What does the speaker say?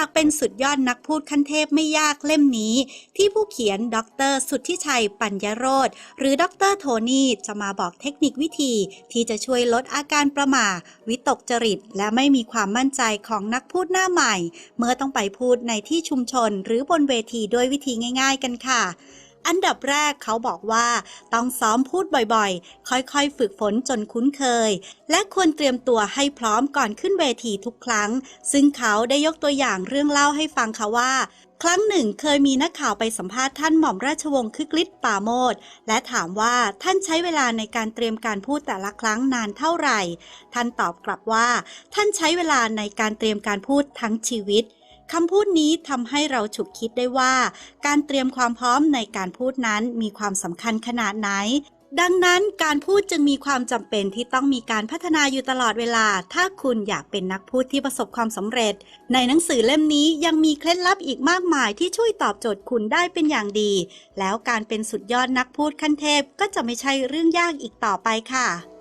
ากเป็นสุดยอดนักพูดขั้นเทพไม่ยากเล่มนี้ ที่ผู้เขียนดร สุทธิชัยปัญญโรธหรือดรโทนี่จะมาบอกเทคนิควิธี ที่จะช่วยลดอาการประหม่าวิตกจริต และไม่มีความมั่นใจของนักพูดหน้าใหม่ เมื่อต้องไปพูดในที่ชุมชน หรือบนเวทีด้วยวิธีง่าย ๆ กันค่ะ อันดับแรกเขาบอกว่าต้องซ้อมพูดบ่อยๆ ค่อยๆ ฝึกฝนจนคุ้นเคย และควรเตรียมตัวให้พร้อมก่อนขึ้นเวทีทุกครั้ง ซึ่งเขาได้ยกตัวอย่างเรื่องเล่าให้ฟังค่ะว่าครั้งหนึ่งเคยมีนักข่าวไปสัมภาษณ์ท่านหม่อมราชวงศ์คึกฤทธิ์ปราโมดและถามว่าท่านใช้เวลาในการเตรียมการพูดแต่ละครั้งนานเท่าไหร่ ท่านตอบกลับว่า ท่านใช้เวลาในการเตรียมการพูดทั้งชีวิต คำพูดนี้ทำให้เราฉุกคิดได้ว่า การเตรียมความพร้อมในการพูดนั้นมีความสำคัญขนาดไหน ดังนั้นการพูดจึงมีความจำเป็นที่ต้องมีการพัฒนาอยู่ตลอดเวลา ถ้าคุณอยากเป็นนักพูดที่ประสบความสำเร็จ ในหนังสือเล่มนี้ยังมีเคล็ดลับอีกมากมายที่ช่วยตอบโจทย์คุณได้เป็นอย่างดี แล้วการเป็นสุดยอดนักพูดขั้นเทพก็จะไม่ใช่เรื่องยากอีกต่อไปค่ะ